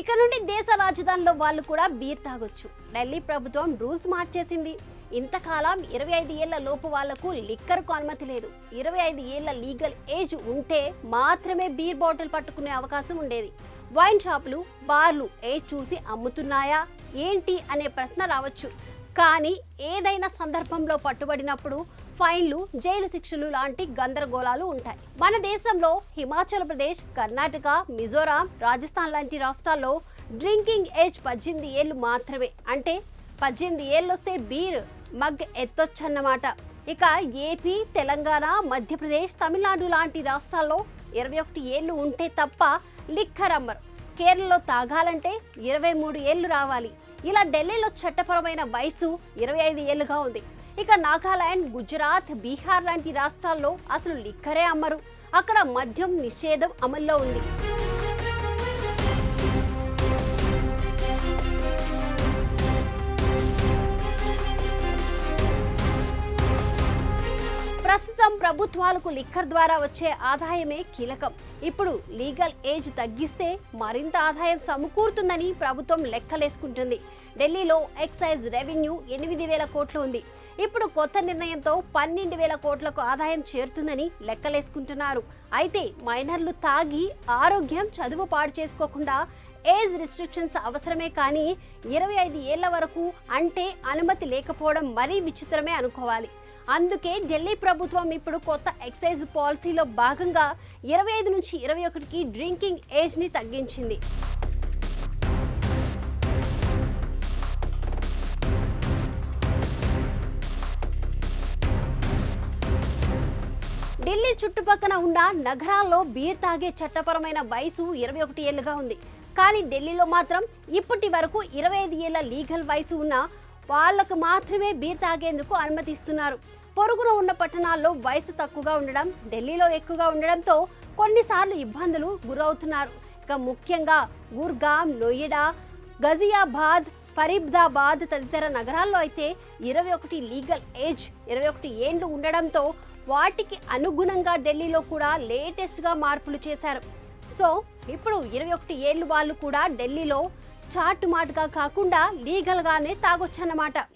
ఇక నుండి దేశ రాజధానిలో వాళ్ళు కూడా బీర్ తాగొచ్చు. ఢిల్లీ ప్రభుత్వం రూల్స్ మార్చేసింది. ఇంతకాలం ఇరవై ఐదు ఏళ్ళ లోపు వాళ్ళకు లిక్కర్కు అనుమతి లేదు. ఇరవై ఐదు ఏళ్ళ లీగల్ ఏజ్ ఉంటే మాత్రమే బీర్ బాటిల్ పట్టుకునే అవకాశం ఉండేది. వైన్ షాపులు బార్లు ఏజ్ చూసి అమ్ముతున్నాయా? ఏంటి? అనే ప్రశ్న రావచ్చు. కానీ ఏదైనా సందర్భంలో పట్టుబడినప్పుడు ఫైన్లు జైలు శిక్షలు లాంటి గందరగోళాలు ఉంటాయి. మన దేశంలో హిమాచల్ ప్రదేశ్ కర్ణాటక మిజోరాం రాజస్థాన్ లాంటి రాష్ట్రాల్లో డ్రింకింగ్ ఏజ్ పద్దెనిమిది ఏళ్ళు మాత్రమే. అంటే పద్దెనిమిది ఏళ్ళు వస్తే బీర్ మగ్ ఎత్తొచ్చన్నమాట. ఇక ఏపీ తెలంగాణ మధ్యప్రదేశ్ తమిళనాడు లాంటి రాష్ట్రాల్లో ఇరవై ఒకటి ఏళ్ళు ఉంటే తప్ప లిక్కర్ అమ్మరు. కేరళలో తాగాలంటే ఇరవై మూడు ఏళ్ళు రావాలి. ఇలా ఢిల్లీలో చట్టపరమైన వయసు ఇరవై ఐదు ఏళ్ళుగా ఉంది. ఇక నాగాలాండ్ గుజరాత్ బీహార్ లాంటి రాష్ట్రాల్లో అసలు లిక్కరే అమ్మరు. అక్కడ మద్యం నిషేధం అమల్లో ఉంది. ప్రస్తుతం ప్రభుత్వాలకు లిక్కర్ ద్వారా వచ్చే ఆదాయమే కీలకం. ఇప్పుడు లీగల్ ఏజ్ తగ్గిస్తే మరింత ఆదాయం సమకూరుతుందని ప్రభుత్వం లెక్కలేసుకుంటుంది. ఢిల్లీలో ఎక్సైజ్ రెవెన్యూ ఎనిమిది వేల కోట్లు ఉంది. ఇప్పుడు కొత్త నిర్ణయంతో పన్నెండు వేల కోట్లకు ఆదాయం చేరుతుందని లెక్కలేసుకుంటున్నారు. అయితే మైనర్లు తాగి ఆరోగ్యం చదువు పాడు చేసుకోకుండా ఏజ్ రిస్ట్రిక్షన్స్ అవసరమే కానీ ఇరవై ఐదు ఏళ్ళ వరకు అంటే అనుమతి లేకపోవడం మరీ విచిత్రమే అనుకోవాలి. అందుకే ఢిల్లీ ప్రభుత్వం ఇప్పుడు కొత్త ఎక్సైజ్ పాలసీలో భాగంగా ఇరవై ఐదు నుంచి ఇరవై ఒకటికి డ్రింకింగ్ ఏజ్ని తగ్గించింది. ఢిల్లీ చుట్టుపక్కల ఉన్న నగరాల్లో బీర్ తాగే చట్టపరమైన వయసు ఇరవై ఒకటి ఏళ్ళుగా ఉంది. కానీ ఢిల్లీలో మాత్రం ఇప్పటి వరకు ఇరవై ఐదు ఏళ్ళ లీగల్ వయసు ఉన్న వాళ్ళకు మాత్రమే బీర్ తాగేందుకు అనుమతిస్తున్నారు. పొరుగున ఉన్న పట్టణాల్లో వయసు తక్కువగా ఉండడం ఢిల్లీలో ఎక్కువగా ఉండడంతో కొన్నిసార్లు ఇబ్బందులు గురవుతున్నారు. ఇక ముఖ్యంగా గుర్గాం నొయిడా గజియాబాద్ ఫరీబ్దాబాద్ తదితర నగరాల్లో అయితే ఇరవై ఒకటి లీగల్ ఏజ్ ఇరవై ఒకటి ఏండ్లు ఉండడంతో వాటికి అనుగుణంగా ఢిల్లీలో కూడా లేటెస్ట్గా మార్పులు చేశారు. సో ఇప్పుడు ఇరవై ఒకటి ఏళ్ళు వాళ్ళు కూడా ఢిల్లీలో చాటుమాటుగా కాకుండా లీగల్గానే తాగొచ్చన్నమాట.